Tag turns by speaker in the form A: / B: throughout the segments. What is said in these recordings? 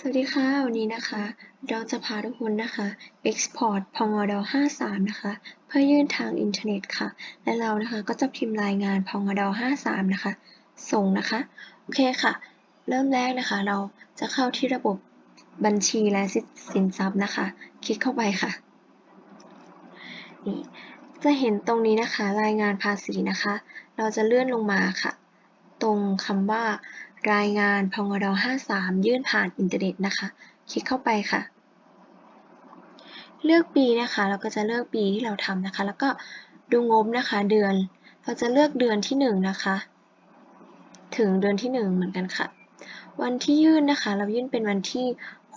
A: สวัสดีค่ะ วันนี้นะคะ เราจะพาทุกคนนะคะ export พองอด53 นะคะ เพื่อยื่นทางอินเทอร์เน็ตค่ะ และเรานะคะก็จะพิมพ์รายงานพองอด53 นะคะ ส่งนะคะ โอเคค่ะ เริ่มแรกนะคะ เราจะเข้าที่ระบบบัญชีและสินทรัพย์นะคะ คลิกเข้าไปค่ะ นี่จะเห็นตรงนี้นะคะ รายงานภาษีนะคะ เราจะเลื่อนลงมาค่ะ ตรงคำว่า รายงานพงด53 ยื่นผ่านอินเทอร์เน็ตนะคะ คลิกเข้าไปค่ะ เลือกปีนะคะ เราก็จะเลือกปีที่เราทำนะคะ แล้วก็ดูงบนะคะเดือน เราจะเลือกเดือนที่1นะคะ ถึงเดือนที่ 1 เหมือนกันค่ะ วันที่ยื่นนะคะ เรายื่นเป็นวันที่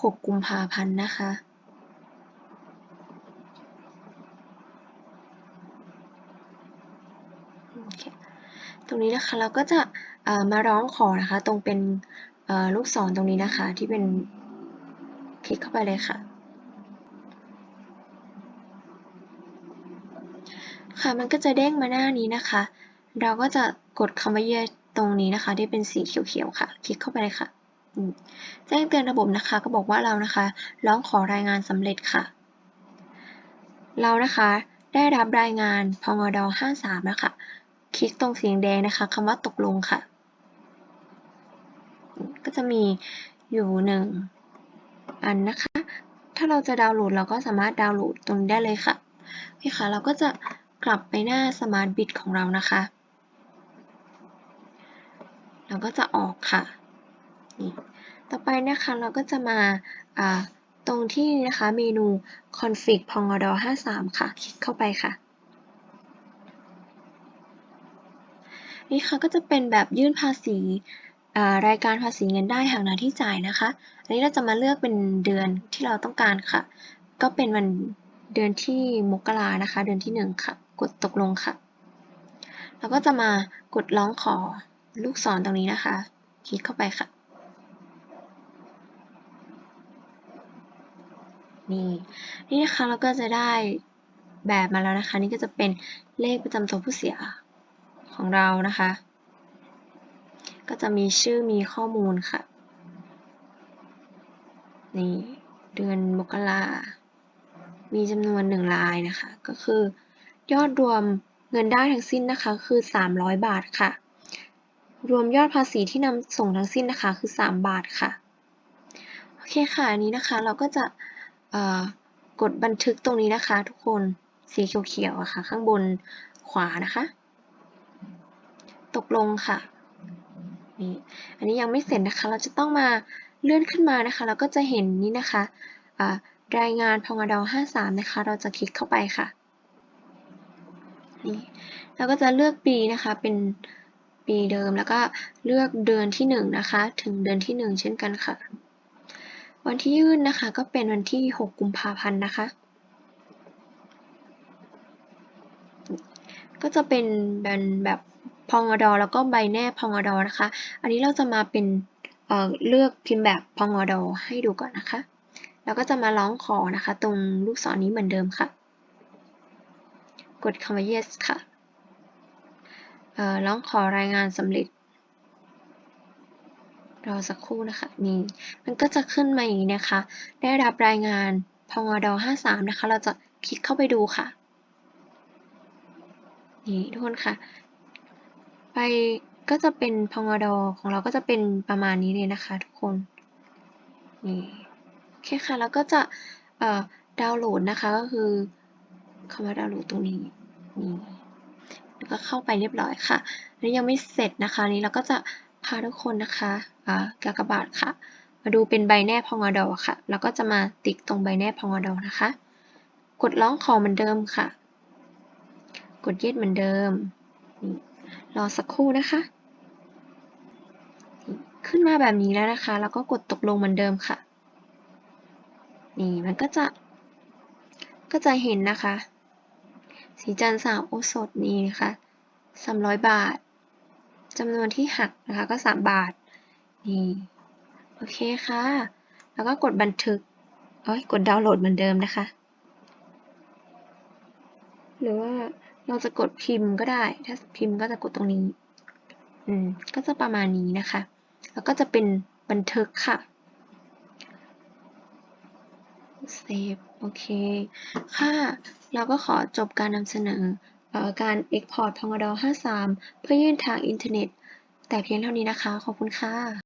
A: 6 กุมภาพันธ์นะคะโอเค รงนี้นะคะเราก็จะมาร้องขอนะคะ ตรงเป็นลูกศรตรงนี้นะคะ ที่เป็นคลิกเข้าไปเลยค่ะ ค่ะมันก็จะเด้งมาหน้านี้นะคะ เราก็จะกดคำว่า yes ตรงนี้นะคะ ที่เป็นสีเขียวๆค่ะ คลิกเข้าไปเลยค่ะแจ้งเตือนระบบนะคะ ก็บอกว่าเรานะคะ ร้องขอรายงานสำเร็จค่ะ เรานะคะได้รับรายงานพงด53นะคะ คลิกตรงสีแดงนะคะคำว่าตกลงค่ะ ก็จะมีอยู่หนึ่งอันนะคะ ถ้าเราจะดาวน์โหลดเราก็สามารถดาวน์โหลดตรงนี้ได้เลยค่ะโอเคค่ะ เราก็จะกลับไปหน้า Smart Bit ของเรานะคะ เราก็จะออกค่ะนี่ต่อไปนะคะเราก็จะมาตรงที่นะคะเมนู config พงด53 ค่ะ คลิกเข้าไปค่ะ นี่ค่ะก็จะเป็นแบบยื่นภาษีรายการภาษีเงินได้หากหน้าที่จ่ายนะคะ อันนี้เราจะมาเลือกเป็นเดือนที่เราต้องการค่ะ ก็เป็นวันเดือนที่มกรานะคะ เดือนที่ 1 ค่ะ กดตกลงค่ะแล้วก็จะมากดร้องขอลูกศรตรงนี้นะคะ คลิกเข้าไปค่ะ นี่นี่นะคะเราก็จะได้แบบมาแล้วนะคะ นี่ก็จะเป็นเลขประจำตัวผู้เสีย ของเรานะคะ ก็จะมีชื่อมีข้อมูลค่ะ นี่เดือนมกรามีจำนวนหนึ่งรายนะคะ ก็คือยอดรวมเงินได้ทั้งสิ้นนะคะ คือ 300 บาทค่ะ รวมยอดภาษีที่นำส่งทั้งสิ้นนะคะ คือ 3 บาทค่ะ โอเคค่ะอันนี้นะคะเราก็จะกดบันทึกตรงนี้นะคะ ทุกคนสีเขียวๆอะค่ะ ข้างบนขวานะคะ ตกลงค่ะนี่อันนี้ยังไม่เสร็จนะคะ เราจะต้องมาเลื่อนขึ้นมานะคะ เราก็จะเห็นนี้นะคะรายงานพงด53 นะคะ เราจะคลิกเข้าไปค่ะนี่เราก็จะเลือกปีนะคะ เป็นปีเดิมแล้วก็เลือกเดือนที่1นะคะ ถึงเดือนที่ 1 เช่นกันค่ะ วันที่ยื่นนะคะ ก็เป็นวันที่ 6 กุมภาพันธ์นะคะ ก็จะเป็นแบนแบบ พองอดอแล้วก็ใบแนบพองอดอนะคะ อันนี้เราจะมาเป็นเเลือกพิมพ์แบบพองอดอให้ดูก่อนนะคะ แล้วก็จะมาร้องขอนะคะ ตรงลูกศรนี้เหมือนเดิมค่ะ กดคำว่า yes ค่ะร้องขอรายงานสำเร็จรอสักครู่นะคะนี่มันก็จะขึ้นมาอย่างนี้นะคะ ได้รับรายงานพองอด53 นะคะ เราจะคลิกเข้าไปดูค่ะ นี่ทุกคนค่ะ ไปก็จะเป็นพงดของเราก็จะเป็นประมาณนี้เลยนะคะทุกคน นี่โอเคค่ะ แล้วก็จะดาวน์โหลดนะคะก็คือคำว่าดาวน์โหลดตรงนี้นี่แล้วก็เข้าไปเรียบร้อยค่ะแล้วยังไม่เสร็จนะคะนี้เราก็จะพาทุกคนนะคะกากบาทค่ะ มาดูเป็นใบแนบพองดค่ะ แล้วก็จะมาติ๊กตรงใบแนบพองดนะคะ กดร้องขอเหมือนเดิมค่ะ กดย็ดเหมือนเดิมนี่ รอสักครู่นะคะ ขึ้นมาแบบนี้แล้วนะคะ แล้วก็กดตกลงเหมือนเดิมค่ะ นี่มันก็จะก็จะเห็นนะคะ สีจันทร์สาวโอสดนี่นะคะสามร้อยบาทจำนวนที่หักนะคะก็สามบาท นี่โอเคค่ะ แล้วก็กดบันทึกเอ้ยกดดาวน์โหลดเหมือนเดิมนะคะ หรือว่า เราจะกดพิมพ์ก็ได้ ถ้าพิมพ์ก็จะกดตรงนี้ อืม ก็จะประมาณนี้นะคะ แล้วก็จะเป็นบันทึกค่ะเซฟโอเค ค่ะ เราก็ขอจบการนำเสนอเอ่อการ Export พงด53 เพื่อยื่นทางอินเทอร์เน็ต แต่เพียงเท่านี้นะคะ ขอบคุณค่ะ